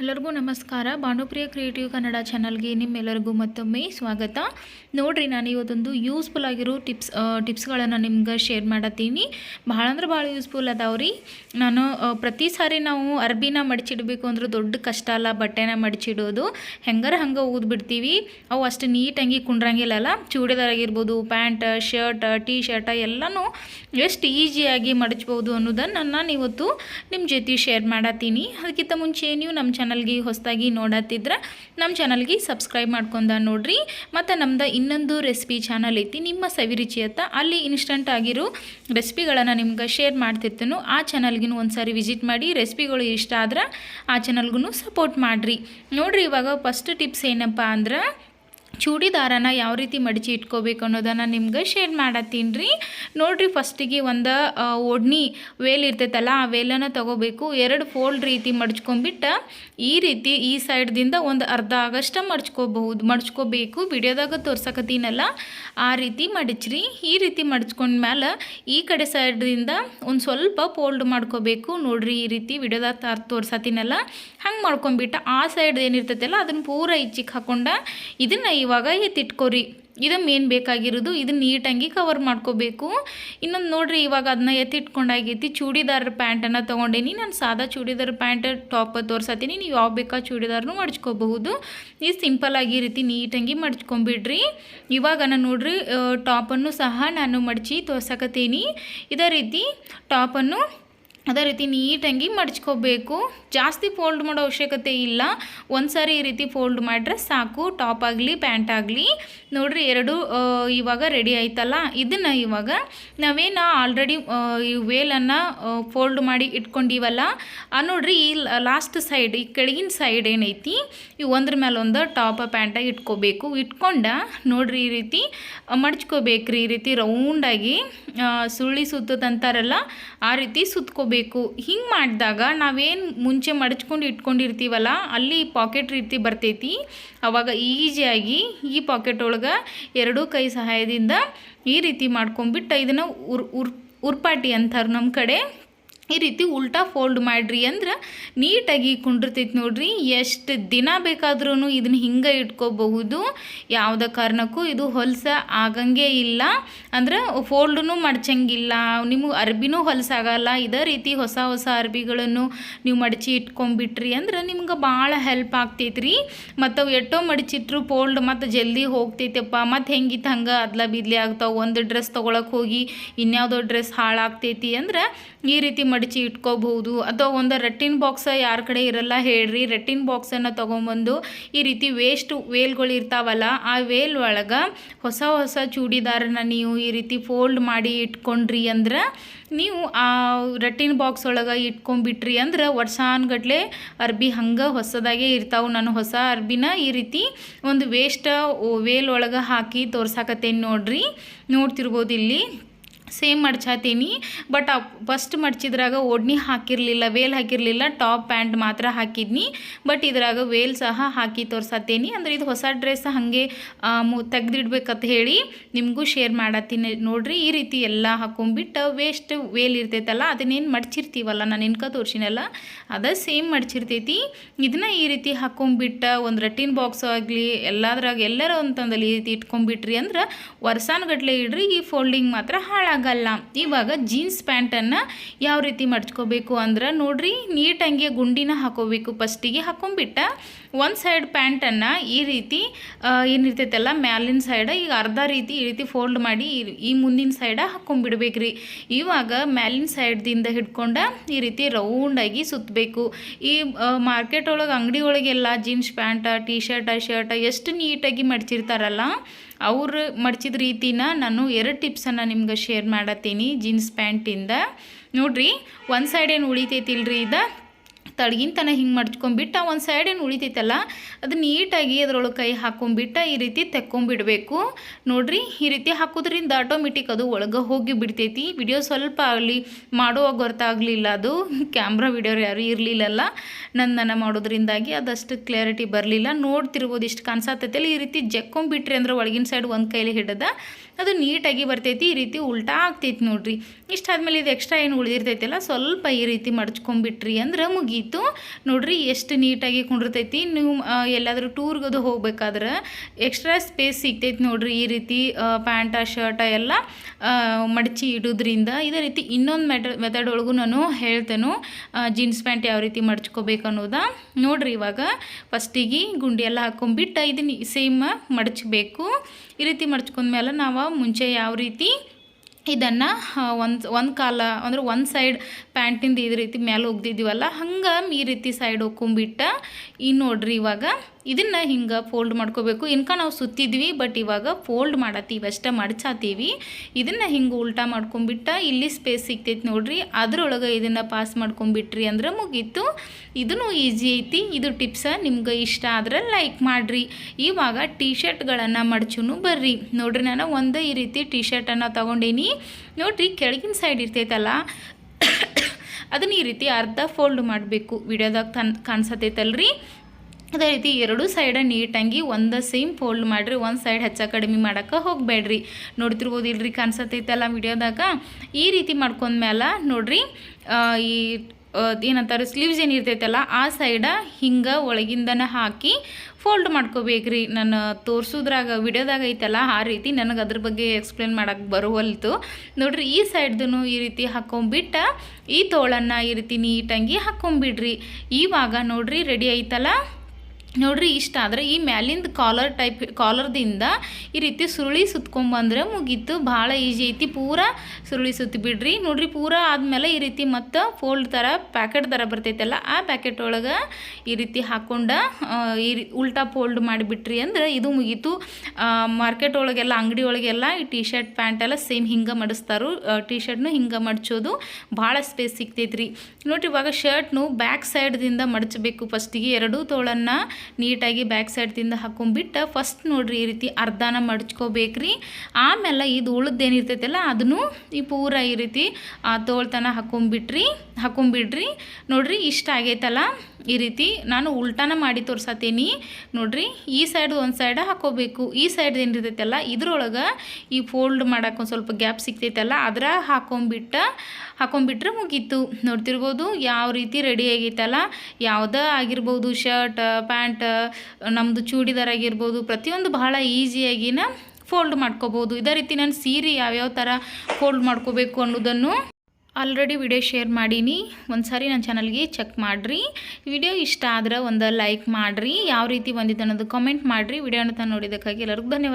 ಎಲ್ಲರಿಗೂ ನಮಸ್ಕಾರ. ಭಾನುಪ್ರಿಯ ಕ್ರಿಯೇಟಿವ್ ಕನ್ನಡ ಚಾನಲ್ಗೆ ನಿಮ್ಮೆಲ್ಲರಿಗೂ ಮತ್ತೊಮ್ಮೆ ಸ್ವಾಗತ. ನೋಡಿರಿ, ನಾನು ಇವತ್ತೊಂದು ಯೂಸ್ಫುಲ್ ಆಗಿರೋ ಟಿಪ್ಸ್ ಟಿಪ್ಸ್ಗಳನ್ನು ನಿಮ್ಗೆ ಶೇರ್ ಮಾಡತ್ತೀನಿ. ಭಾಳ ಅಂದ್ರೆ ಭಾಳ ಯೂಸ್ಫುಲ್ ಅದಾವ್ರಿ. ನಾನು ಪ್ರತಿ ಸಾರಿ ನಾವು ಅರ್ಬಿನ ಮಡಚಿಡಬೇಕು ಅಂದ್ರೆ ದೊಡ್ಡ ಕಷ್ಟ ಅಲ್ಲ, ಬಟ್ಟೆನ ಮಡಚಿಡೋದು. ಹೆಂಗಾರ ಹಂಗೆ ಊದ್ಬಿಡ್ತೀವಿ ಅವು ಅಷ್ಟು ನೀಟಾಗಿ ಕುಂಡ್ರಂಗಿಲ್ಲಲ್ಲ. ಚೂಡಿದಾರ್ ಆಗಿರ್ಬೋದು, ಪ್ಯಾಂಟ್ ಶರ್ಟ್ ಟೀ ಶರ್ಟ್ ಎಲ್ಲನೂ ಎಷ್ಟು ಈಸಿಯಾಗಿ ಮಡಚ್ಬೋದು ಅನ್ನೋದನ್ನು ನಾನು ಇವತ್ತು ನಿಮ್ಮ ಜೊತೆ ಶೇರ್ ಮಾಡತ್ತೀನಿ. ಅದಕ್ಕಿಂತ ಮುಂಚೆ ನೀವು ನಮ್ಮ ಚಾನಲ್ಗೆ ಹೊಸದಾಗಿ ನೋಡತ್ತಿದ್ರೆ ನಮ್ಮ ಚಾನಲ್ಗೆ ಸಬ್ಸ್ಕ್ರೈಬ್ ಮಾಡ್ಕೊಂಡ ನೋಡ್ರಿ. ಮತ್ತು ನಮ್ದು ಇನ್ನೊಂದು ರೆಸಿಪಿ ಚಾನಲ್ ಐತಿ, ನಿಮ್ಮ ಸವಿರುಚಿ ಅಂತ. ಅಲ್ಲಿ ಇನ್ಸ್ಟಂಟ್ ಆಗಿರೋ ರೆಸಿಪಿಗಳನ್ನು ನಿಮ್ಗೆ ಶೇರ್ ಮಾಡ್ತಿರ್ತನು. ಆ ಚಾನಲ್ಗೂ ಒಂದ್ಸಾರಿ ವಿಸಿಟ್ ಮಾಡಿ ರೆಸಿಪಿಗಳು ಇಷ್ಟ ಆದ್ರೆ ಆ ಚಾನಲ್ಗೂ ಸಪೋರ್ಟ್ ಮಾಡಿರಿ. ನೋಡ್ರಿ ಇವಾಗ ಫಸ್ಟ್ ಟಿಪ್ಸ್ ಏನಪ್ಪ ಅಂದ್ರೆ ಚೂಡಿದಾರನ ಯಾವ ರೀತಿ ಮಡಚಿ ಇಟ್ಕೋಬೇಕು ಅನ್ನೋದನ್ನು ನಿಮ್ಗೆ ಶೇರ್ ಮಾಡತ್ತೀನಿ ರೀ. ನೋಡಿರಿ ಫಸ್ಟಿಗೆ ಒಂದು ಒಡ್ನಿ ವೇಲ್ ಇರ್ತೈತಲ್ಲ, ಆ ವೇಲನ್ನು ತೊಗೋಬೇಕು. ಎರಡು ಫೋಲ್ಡ್ ರೀತಿ ಮಡ್ಚ್ಕೊಂಡ್ಬಿಟ್ಟು ಈ ರೀತಿ ಈ ಸೈಡ್ದಿಂದ ಒಂದು ಅರ್ಧ ಆಗಷ್ಟ ಮಡಚ್ಕೋಬಹುದು, ಮಡಚ್ಕೋಬೇಕು. ವಿಡಿಯೋದಾಗ ತೋರ್ಸಕತ್ತೀನಲ್ಲ, ಆ ರೀತಿ ಮಡಚ್ರಿ. ಈ ರೀತಿ ಮಡ್ಚ್ಕೊಂಡ್ಮೇಲೆ ಈ ಕಡೆ ಸೈಡ್ದಿಂದ ಒಂದು ಸ್ವಲ್ಪ ಫೋಲ್ಡ್ ಮಾಡ್ಕೋಬೇಕು. ನೋಡ್ರಿ ಈ ರೀತಿ ವಿಡಿಯೋದಾಗ ತಾರ್ ತೋರ್ಸತ್ತೀನಲ್ಲ ಹಂಗೆ ಮಾಡ್ಕೊಂಬಿಟ್ಟು ಆ ಸೈಡ್ ಏನಿರ್ತೈತಲ್ಲ ಅದನ್ನು ಪೂರ ಇಚ್ಚಿಗೆ ಹಾಕೊಂಡ ಇದನ್ನು ಇವಾಗ ಎತ್ತಿಟ್ಕೋರಿ. ಇದು ಮೇನ್ ಬೇಕಾಗಿರೋದು? ಇದು ನೀಟಾಗಿ ಕವರ್ ಮಾಡ್ಕೋಬೇಕು. ಇನ್ನೊಂದು ನೋಡಿರಿ, ಇವಾಗ ಅದನ್ನ ಎತ್ತಿಟ್ಕೊಂಡಾಗೈತಿ ಚೂಡಿದಾರ ಪ್ಯಾಂಟನ್ನು ತೊಗೊಂಡೇನಿ. ನಾನು ಸಾದಾ ಚೂಡಿದಾರ ಪ್ಯಾಂಟ್ ಟಾಪ್ ತೋರ್ಸತ್ತೀನಿ ನೀವು ಯಾವ ಬೇಕಾ ಚೂಡಿದಾರನು ಮಡ್ಚ್ಕೋಬಹುದು. ಈ ಸಿಂಪಲ್ ಆಗಿ ರೀತಿ ನೀಟಾಗಿ ಮಡ್ಚ್ಕೊಂಬಿಡ್ರಿ. ಇವಾಗ ನಾನು ನೋಡ್ರಿ ಟಾಪನ್ನು ಸಹ ನಾನು ಮಡಚಿ ತೋರ್ಸಕತ್ತೀನಿ. ಇದೇ ರೀತಿ ಟಾಪನ್ನು ಅದೇ ರೀತಿ ನೀಟಾಗಿ ಮಡಚ್ಕೋಬೇಕು. ಜಾಸ್ತಿ ಫೋಲ್ಡ್ ಮಾಡೋ ಅವಶ್ಯಕತೆ ಇಲ್ಲ. ಒಂದು ಸಾರಿ ಈ ರೀತಿ ಫೋಲ್ಡ್ ಮಾಡಿದ್ರೆ ಸಾಕು. ಟಾಪ್ ಆಗಲಿ, ಪ್ಯಾಂಟ್ ಆಗಲಿ. ನೋಡ್ರಿ, ಎರಡು ಇವಾಗ ರೆಡಿ ಆಯ್ತಲ್ಲ? ಇದನ್ನು ಇವಾಗ ನಾವೇನು ಆಲ್ರೆಡಿ ಈ ವೇಲನ್ನು ಫೋಲ್ಡ್ ಮಾಡಿ ಇಟ್ಕೊಂಡಿವಲ್ಲ? ಆ, ನೋಡ್ರಿ, ಈ ಲಾಸ್ಟ್ ಸೈಡ್ ಈ ಕೆಳಗಿನ ಸೈಡ್ ಏನೈತಿ? ಈ ಒಂದ್ರ ಮೇಲೆ ಒಂದು ಟಾಪ್ ಪ್ಯಾಂಟಾಗಿ ಇಟ್ಕೋಬೇಕು. ಇಟ್ಕೊಂಡ ನೋಡ್ರಿ, ಈ ರೀತಿ ಮಡಚ್ಕೋಬೇಕ್ರಿ. ಈ ರೀತಿ ರೌಂಡಾಗಿ ಸುಳ್ಳಿ ಸುತ್ತದಂತಾರಲ್ಲ ಆ ರೀತಿ ಸುತ್ಕೋಬೇಕು. ಹಿಂಗೆ ಮಾಡಿದಾಗ ನಾವೇನು ಮುಂಚೆ ಮಡಚ್ಕೊಂಡು ಇಟ್ಕೊಂಡಿರ್ತೀವಲ್ಲ, ಅಲ್ಲಿ ಪಾಕೆಟ್ ರೀತಿ ಬರ್ತೈತಿ. ಆವಾಗ ಈಜಿಯಾಗಿ ಈ ಪಾಕೆಟ್ ಒಳಗೆ ಎರಡೂ ಕೈ ಸಹಾಯದಿಂದ ಈ ರೀತಿ ಮಾಡ್ಕೊಂಬಿಟ್ಟು ಇದನ್ನು ಉರ್ ಉರ್, ಉರ್ಪಾಟಿ ಅಂತಾರೆ ನಮ್ಮ ಕಡೆ. ಈ ರೀತಿ ಉಲ್ಟಾ ಫೋಲ್ಡ್ ಮಾಡ್ರಿ ಅಂದ್ರೆ ನೀಟಾಗಿ ಕುಂಡಿರ್ತೈತಿ ನೋಡ್ರಿ. ಎಷ್ಟು ದಿನ ಬೇಕಾದ್ರೂ ಇದನ್ನ ಹಿಂಗೆ ಇಟ್ಕೋಬಹುದು. ಯಾವುದೇ ಕಾರಣಕ್ಕೂ ಇದು ಹೊಲಸ ಆಗಂಗೆ ಇಲ್ಲ. ಅಂದ್ರೆ ಫೋಲ್ಡೂ ಮಡ್ಚಂಗಿಲ್ಲ ನಿಮಗೆ ಅರ್ಬಿನೂ ಹೊಲಸಾಗಲ್ಲ ಇದೇ ರೀತಿ ಹೊಸ ಹೊಸ ಅರ್ಬಿಗಳನ್ನು ನೀವು ಮಡಚಿ ಇಟ್ಕೊಂಡ್ಬಿಟ್ರಿ ಅಂದ್ರೆ ನಿಮ್ಗೆ ಭಾಳ ಹೆಲ್ಪ್ ಆಗ್ತೈತ್ರಿ. ಮತ್ತು ಅವು ಎಷ್ಟೋ ಮಡಚಿಟ್ರು ಫೋಲ್ಡ್ ಮತ್ತು ಜಲ್ದಿ ಹೋಗ್ತೈತಪ್ಪ. ಮತ್ತು ಹೆಂಗಿತ್ತು ಹಂಗೆ ಅದ್ಲ ಬಿದ್ಲಿ ಆಗ್ತಾವೆ. ಒಂದು ಡ್ರೆಸ್ ತೊಗೊಳಕ್ಕೆ ಹೋಗಿ ಇನ್ಯಾವುದೋ ಡ್ರೆಸ್ ಹಾಳಾಗ್ತೈತಿ ಅಂದ್ರೆ ಈ ರೀತಿ ಮಡಚಿ ಇಟ್ಕೋಬಹುದು. ಅಥವಾ ಒಂದು ರಟ್ಟಿನ ಬಾಕ್ಸ್ ಯಾರ ಕಡೆ ಇರಲ್ಲ ಹೇಳ್ರಿ. ರಟ್ಟಿನ ಬಾಕ್ಸನ್ನು ತೊಗೊಂಬಂದು ಈ ರೀತಿ ವೇಸ್ಟ್ ವೇಲ್ಗಳು ಇರ್ತಾವಲ್ಲ, ಆ ವೇಲ್ ಒಳಗೆ ಹೊಸ ಹೊಸ ಚೂಡಿದಾರನ ನೀವು ಈ ರೀತಿ ಫೋಲ್ಡ್ ಮಾಡಿ ಇಟ್ಕೊಂಡ್ರಿ ಅಂದ್ರೆ ನೀವು ಆ ರಟ್ಟಿನ ಬಾಕ್ಸ್ ಒಳಗೆ ಇಟ್ಕೊಂಡ್ಬಿಟ್ರಿ ಅಂದ್ರೆ ವರ್ಷಾನ್ಗಟ್ಲೆ ಅರ್ಬಿ ಹಂಗೆ ಹೊಸದಾಗೆ ಇರ್ತಾವೆ. ನಾನು ಹೊಸ ಅರ್ಬಿನ ಈ ರೀತಿ ಒಂದು ವೇಸ್ಟ್ ವೇಲ್ ಒಳಗೆ ಹಾಕಿ ತೋರ್ಸಾಕತ್ತೇನೆ ನೋಡ್ರಿ. ನೋಡ್ತಿರ್ಬೋದು ಇಲ್ಲಿ. ಸೇಮ್ ಮಡ್ಚಾತೀನಿ, ಬಟ್ ಫಸ್ಟ್ ಮಡ್ಚಿದ್ರಾಗ ಓಡ್ನಿ ಹಾಕಿರಲಿಲ್ಲ ವೇಲ್ ಹಾಕಿರಲಿಲ್ಲ ಟಾಪ್ ಪ್ಯಾಂಟ್ ಮಾತ್ರ ಹಾಕಿದ್ನಿ, ಬಟ್ ಇದ್ರಾಗ ವೇಲ್ ಸಹ ಹಾಕಿ ತೋರ್ಸತ್ತೀನಿ. ಅಂದ್ರೆ ಇದು ಹೊಸ ಡ್ರೆಸ್ ಹಾಗೆ ತೆಗ್ದಿಡ್ಬೇಕಂತ ಹೇಳಿ ನಿಮಗೂ ಶೇರ್ ಮಾಡತ್ತೀನಿ ನೋಡ್ರಿ. ಈ ರೀತಿ ಎಲ್ಲ ಹಾಕೊಂಬಿಟ್ಟು ವೇಸ್ಟ್ ವೇಲ್ ಇರ್ತೈತಲ್ಲ, ಅದನ್ನೇನು ಮಡ್ಚಿರ್ತೀವಲ್ಲ, ನಾನು ಇನ್ಕ ತೋರ್ಸಿನಲ್ಲ, ಅದು ಸೇಮ್ ಮಡ್ಚಿರ್ತೈತಿ. ಇದನ್ನ ಈ ರೀತಿ ಹಾಕೊಂಬಿಟ್ಟು ಒಂದು ರಟ್ಟಿನ ಬಾಕ್ಸ್ ಆಗಲಿ, ಎಲ್ಲದ್ರಾಗ ಎಲ್ಲರೂ ಅಂತಂದಲ್ಲಿ ಈ ರೀತಿ ಇಟ್ಕೊಂಡ್ಬಿಟ್ರಿ ಅಂದ್ರೆ, ವರ್ಷಾನುಗಟ್ಲೆ ಇಡ್ರಿ, ಈ ಫೋಲ್ಡಿಂಗ್ ಮಾತ್ರ ಹಾಳಾಗಲ್ಲ ಇವಾಗ ಜೀನ್ಸ್ ಪ್ಯಾಂಟನ್ನು ಯಾವ ರೀತಿ ಮಡ್ಚ್ಕೋಬೇಕು ಅಂದ್ರೆ ನೋಡ್ರಿ ನೀಟಂಗೆ ಗುಂಡಿನ ಹಾಕೋಬೇಕು ಫಸ್ಟಿಗೆ ಹಾಕೊಂಡ್ಬಿಟ್ಟ ಒಂದು ಸೈಡ್ ಪ್ಯಾಂಟನ್ನು ಈ ರೀತಿ ಏನಿರ್ತೈತಲ್ಲ ಮ್ಯಾಲಿನ ಸೈಡ ಈಗ ಅರ್ಧ ರೀತಿ ಈ ರೀತಿ ಫೋಲ್ಡ್ ಮಾಡಿ ಈ- ಈ ಮುಂದಿನ ಸೈಡ ಹಾಕೊಂಡ್ಬಿಡ್ಬೇಕ್ರಿ. ಇವಾಗ ಮ್ಯಾಲಿನ ಸೈಡ್ದಿಂದ ಹಿಡ್ಕೊಂಡ ಈ ರೀತಿ ರೌಂಡಾಗಿ ಸುತ್ತಬೇಕು ಈ ಮಾರ್ಕೆಟ್ ಒಳಗೆ, ಅಂಗಡಿ ಒಳಗೆಲ್ಲ jeans pant T shirt shirt ಎಷ್ಟು ನೀಟಾಗಿ ಮಡ್ಚಿರ್ತಾರಲ್ಲ ಅವ್ರು ಮಡಚಿದ ರೀತಿನ ನಾನು ಎರಡು ಟಿಪ್ಸನ್ನು ನಿಮ್ಗೆ ಶೇರ್ ಮಾಡತ್ತೀನಿ, ಜೀನ್ಸ್ ಪ್ಯಾಂಟಿಂದ. ನೋಡ್ರಿ, ಒಂದು ಸೈಡ್ ಏನು ಉಳಿತೈತಿಲ್ರಿ ಇದು? ತಳಗಿನ ತನ ಹಿಂಗೆ ಮಡ್ಚ್ಕೊಂಡ್ಬಿಟ್ಟು ಒಂದು ಸೈಡ್ ಏನು ಉಳಿತೈತಲ್ಲ, ಅದು ನೀಟಾಗಿ ಅದರೊಳಗೆ ಕೈ ಹಾಕೊಂಡ್ಬಿಟ್ಟು ಈ ರೀತಿ ತೆಕ್ಕೊಂಬಿಡಬೇಕು. ನೋಡ್ರಿ, ಈ ರೀತಿ ಹಾಕೋದ್ರಿಂದ ಆಟೋಮೆಟಿಕ್ ಅದು ಒಳಗೆ ಹೋಗಿ ಬಿಡ್ತೈತಿ. ವಿಡಿಯೋ ಸ್ವಲ್ಪ ಆಗಲಿ ಮಾಡುವಾಗ ಗೊತ್ತಾಗಲಿಲ್ಲ ಅದು. ಕ್ಯಾಮ್ರಾ ವಿಡಿಯೋ ಯಾರು ಇರಲಿಲ್ಲಲ್ಲ. ನನ್ನ ಮಾಡೋದ್ರಿಂದಾಗಿ ಅದಷ್ಟು ಕ್ಲಾರಿಟಿ ಬರಲಿಲ್ಲ. ನೋಡ್ತಿರ್ಬೋದು ಇಷ್ಟು ಕಾಣಿಸತ್ತೈತಲ್ಲ ಈ ರೀತಿ ಜಕ್ಕೊಂಬಿಟ್ರಿ ಅಂದ್ರೆ ಒಳಗಿನ ಸೈಡ್ ಒಂದು ಕೈಲಿ ಹಿಡಿದ ಅದು ನೀಟಾಗಿ ಬರ್ತೈತಿ, ಈ ರೀತಿ ಉಲ್ಟಾ ಆಗ್ತೈತಿ ನೋಡ್ರಿ. ಇಷ್ಟಾದ್ಮೇಲೆ ಇದು ಎಕ್ಸ್ಟ್ರಾ ಏನು ಉಳಿದಿರ್ತೈತಲ್ಲ, ಸ್ವಲ್ಪ ಈ ರೀತಿ ಮಡ್ಚ್ಕೊಂಬಿಟ್ರಿ ಅಂದ್ರೆ ಮುಗೀತು. ನೋಡ್ರಿ, ಎಷ್ಟು ನೀಟಾಗಿ ಕುಂಡಿರ್ತೈತಿ. ನೀವು ಎಲ್ಲಾದರೂ ಟೂರ್ಗದು ಹೋಗ್ಬೇಕಾದ್ರೆ ಎಕ್ಸ್ಟ್ರಾ ಸ್ಪೇಸ್ ಸಿಗ್ತೈತಿ ನೋಡ್ರಿ, ಈ ರೀತಿ ಪ್ಯಾಂಟ ಶರ್ಟ ಎಲ್ಲ ಮಡಚಿ ಇಡೋದ್ರಿಂದ. ಇದೇ ರೀತಿ ಇನ್ನೊಂದು ಮೆಟ ಮೆಥಡ್ ಒಳಗೂ ನಾನು ಹೇಳ್ತೇನೆ ಜೀನ್ಸ್ ಪ್ಯಾಂಟ್ ಯಾವ ರೀತಿ ಮಡಚ್ಕೋಬೇಕು ಅನ್ನೋದ. ನೋಡ್ರಿ ಇವಾಗ ಫಸ್ಟಿಗೆ ಗುಂಡಿ ಎಲ್ಲ ಹಾಕೊಂಡ್ಬಿಟ್ಟು ಇದನ್ನ ಸೇಮ್ ಮಡಚಬೇಕು. ಈ ರೀತಿ ಮಡ್ಚ್ಕೊಂಡ್ಮೇಲೆ ನಾವು ಮುಂಚೆ ಯಾವ ರೀತಿ ಇದನ್ನು ಒಂದು ಒಂದು ಕಾಲ, ಅಂದ್ರೆ ಒಂದು ಸೈಡ್ ಪ್ಯಾಂಟಿಂದ ಇದು ರೀತಿ ಮೇಲೆ ಹೋಗ್ದಿದ್ದೀವಲ್ಲ, ಹಂಗೆ ಈ ರೀತಿ ಸೈಡ್ ಹೋಗ್ಕೊಂಬಿಟ್ಟ ಈ ನೋಡ್ರಿ ಇವಾಗ ಇದನ್ನು ಹಿಂಗೆ ಫೋಲ್ಡ್ ಮಾಡ್ಕೋಬೇಕು. ಇನ್ಕ ನಾವು ಸುತ್ತಿದ್ವಿ ಬಟ್ ಇವಾಗ ಫೋಲ್ಡ್ ಮಾಡತ್ತೀವಿ, ಅಷ್ಟೇ ಮಡ್ಚಾತೀವಿ. ಇದನ್ನು ಹಿಂಗೆ ಉಲ್ಟಾ ಮಾಡ್ಕೊಂಬಿಟ್ಟ ಇಲ್ಲಿ ಸ್ಪೇಸ್ ಸಿಗ್ತೈತಿ ನೋಡ್ರಿ. ಅದರೊಳಗೆ ಇದನ್ನು ಪಾಸ್ ಮಾಡ್ಕೊಂಬಿಟ್ರಿ ಅಂದ್ರೆ ಮುಗೀತು. ಇದನ್ನು ಈಸಿ ಐತಿ. ಇದು ಟಿಪ್ಸ ನಿಮ್ಗೆ ಇಷ್ಟ ಆದ್ರೆ ಲೈಕ್ ಮಾಡಿರಿ. ಇವಾಗ ಟೀ ಶರ್ಟ್ಗಳನ್ನು ಮಡ್ಚುನು ಬರ್ರಿ. ನೋಡ್ರಿ ನಾನು ಒಂದು ಈ ರೀತಿ ಟೀ ಶರ್ಟನ್ನು ತೊಗೊಂಡೀನಿ. ನೋಡ್ರಿ ಕೆಳಗಿನ ಸೈಡ್ ಇರ್ತೈತಲ್ಲ, ಅದನ್ನ ಈ ರೀತಿ ಅರ್ಧ ಫೋಲ್ಡ್ ಮಾಡಬೇಕು. ವಿಡಿಯೋದಾಗ ತನ್ ಕಾಣಿಸತೈತಲ್ರಿ. ಅದೇ ರೀತಿ ಎರಡೂ ಸೈಡ ನೀಟಾಗಿ ಒಂದು ಸೇಮ್ ಫೋಲ್ಡ್ ಮಾಡಿರಿ, ಒಂದು ಸೈಡ್ ಹೆಚ್ಚ ಕಡಿಮೆ ಮಾಡೋಕೆ ಹೋಗಬೇಡ್ರಿ. ನೋಡ್ತಿರ್ಬೋದು ಇಲ್ರಿ ಕಾಣಿಸತೈತಲ್ಲ ವಿಡಿಯೋದಾಗ? ಈ ರೀತಿ ಮಾಡ್ಕೊಂಡ್ಮೇಲೆ ನೋಡ್ರಿ ಈ ಏನಂತಾರೆ ಸ್ಲೀವ್ಸ್ ಏನು ಇರ್ತೈತಲ್ಲ, ಆ ಸೈಡ ಹಿಂಗೆ ಒಳಗಿಂದನ ಹಾಕಿ ಫೋಲ್ಡ್ ಮಾಡ್ಕೋಬೇಕ್ರಿ. ನಾನು ತೋರಿಸೋದ್ರಾಗ, ವಿಡಿಯೋದಾಗ ಐತಲ್ಲ, ಆ ರೀತಿ ನನಗೆ ಅದ್ರ ಬಗ್ಗೆ ಎಕ್ಸ್ಪ್ಲೇನ್ ಮಾಡೋಕ್ಕೆ ಬರುವಲ್ತು. ನೋಡ್ರಿ, ಈ ಸೈಡ್ದೂ ಈ ರೀತಿ ಹಾಕೊಂಬಿಟ್ಟು, ಈ ತೋಳನ್ನು ಈ ರೀತಿ ನೀಟಾಗಿ ಹಾಕೊಂಬಿಡ್ರಿ. ಇವಾಗ ನೋಡ್ರಿ ರೆಡಿ ಐತಲ್ಲ? ನೋಡ್ರಿ ಇಷ್ಟ ಆದರೆ ಈ ಮ್ಯಾಲಿಂದ ಕಾಲರ್ ಟೈಪ್ ಕಾಲರ್ದಿಂದ ಈ ರೀತಿ ಸುರುಳಿ ಸುತ್ಕೊಂಬಂದ್ರೆ ಮುಗೀತು. ಭಾಳ ಈಜಿ ಐತಿ. ಪೂರ ಸುರುಳಿ ಸುತ್ತಿ ಬಿಡ್ರಿ. ನೋಡ್ರಿ ಪೂರ ಆದಮೇಲೆ ಈ ರೀತಿ ಮತ್ತು ಫೋಲ್ಡ್ ಥರ ಪ್ಯಾಕೆಟ್ ಥರ ಬರ್ತೈತಲ್ಲ, ಆ ಪ್ಯಾಕೆಟ್ ಒಳಗೆ ಈ ರೀತಿ ಹಾಕ್ಕೊಂಡು ಈ ಉಲ್ಟಾ ಫೋಲ್ಡ್ ಮಾಡಿಬಿಟ್ರಿ ಅಂದ್ರೆ ಇದು ಮುಗೀತು. ಮಾರ್ಕೆಟ್ ಒಳಗೆಲ್ಲ, ಅಂಗಡಿ ಒಳಗೆಲ್ಲ ಈ ಟಿ ಶರ್ಟ್ ಪ್ಯಾಂಟ್ ಎಲ್ಲ ಸೇಮ್ ಹಿಂಗೆ ಮಡಿಸ್ತಾರು. ಟಿ ಶರ್ಟ್ನು ಹಿಂಗೆ ಮಡಚೋದು. ಭಾಳ ಸ್ಪೇಸ್ ಸಿಗ್ತೈತ್ರಿ. ನೋಡ್ರಿ ಇವಾಗ ಶರ್ಟ್ನು ಬ್ಯಾಕ್ ಸೈಡ್ದಿಂದ ಮಡಚಬೇಕು. ಫಸ್ಟಿಗೆ ಎರಡೂ ತೋಳನ್ನು ನೀಟಾಗಿ ಬ್ಯಾಕ್ ಸೈಡ್ದಿಂದ ಹಾಕೊಂಡ್ಬಿಟ್ಟು ಫಸ್ಟ್ ನೋಡ್ರಿ ಈ ರೀತಿ ಅರ್ಧನ ಮಡ್ಚ್ಕೋಬೇಕ್ರಿ. ಆಮೇಲೆ ಇದು ಉಳಿದೇನಿರ್ತೈತಲ್ಲ ಅದನ್ನು ಈ ಪೂರ ಈ ರೀತಿ ತೋಳ್ತನ ಹಾಕೊಂಬಿಟ್ರಿ, ಹಾಕೊಂಬಿಡ್ರಿ. ನೋಡ್ರಿ ಇಷ್ಟ ಆಗೈತಲ್ಲ ಈ ರೀತಿ ನಾನು ಉಲ್ಟಾನ ಮಾಡಿ ತೋರ್ಸತ್ತೀನಿ ನೋಡ್ರಿ ಈ ಸೈಡ್ ಒಂದು ಸೈಡ ಹಾಕೋಬೇಕು. ಈ ಸೈಡ್ ಏನಿರ್ತೈತಲ್ಲ ಇದ್ರೊಳಗೆ ಈ ಫೋಲ್ಡ್ ಮಾಡೋಕೆ ಒಂದು ಸ್ವಲ್ಪ ಗ್ಯಾಪ್ ಸಿಗ್ತೈತಲ್ಲ ಅದರ ಹಾಕೊಂಬಿಟ್ಟ, ಹಾಕೊಂಬಿಟ್ರೆ ಮುಗೀತು. ನೋಡ್ತಿರ್ಬೋದು ಯಾವ ರೀತಿ ರೆಡಿ ಆಗೈತಲ್ಲ. ಯಾವುದೇ ಆಗಿರ್ಬೋದು ಶರ್ಟ್ ಪ್ಯಾಂಟ್ ನಮ್ಮದು ಚೂಡಿದಾರ್ ಆಗಿರ್ಬೋದು ಪ್ರತಿಯೊಂದು ಬಹಳ ಈಸಿಯಾಗಿನ ಫೋಲ್ಡ್ ಮಾಡ್ಕೋಬೋದು. ಇದೇ ರೀತಿ ನಾನು ಸೀರೆ ಯಾವ್ಯಾವ ಥರ ಫೋಲ್ಡ್ ಮಾಡ್ಕೋಬೇಕು ಅನ್ನೋದನ್ನು ಆಲ್ರೆಡಿ ವಿಡಿಯೋ ಶೇರ್ ಮಾಡೀನಿ. ಒಂದು ಸಾರಿ ನನ್ನ ಚಾನಲ್ಗೆ ಚೆಕ್ ಮಾಡಿರಿ. ವಿಡಿಯೋ ಇಷ್ಟ ಆದ್ರೆ ಒಂದು ಲೈಕ್ ಮಾಡಿರಿ. ಯಾವ ರೀತಿ ಬಂದಿದೆ ಅನ್ನೋದು ಕಮೆಂಟ್ ಮಾಡಿರಿ. ವಿಡಿಯೋನ ನೋಡಿದ್ದಕ್ಕಾಗಿ ಎಲ್ಲರಿಗೂ ಧನ್ಯವಾದ.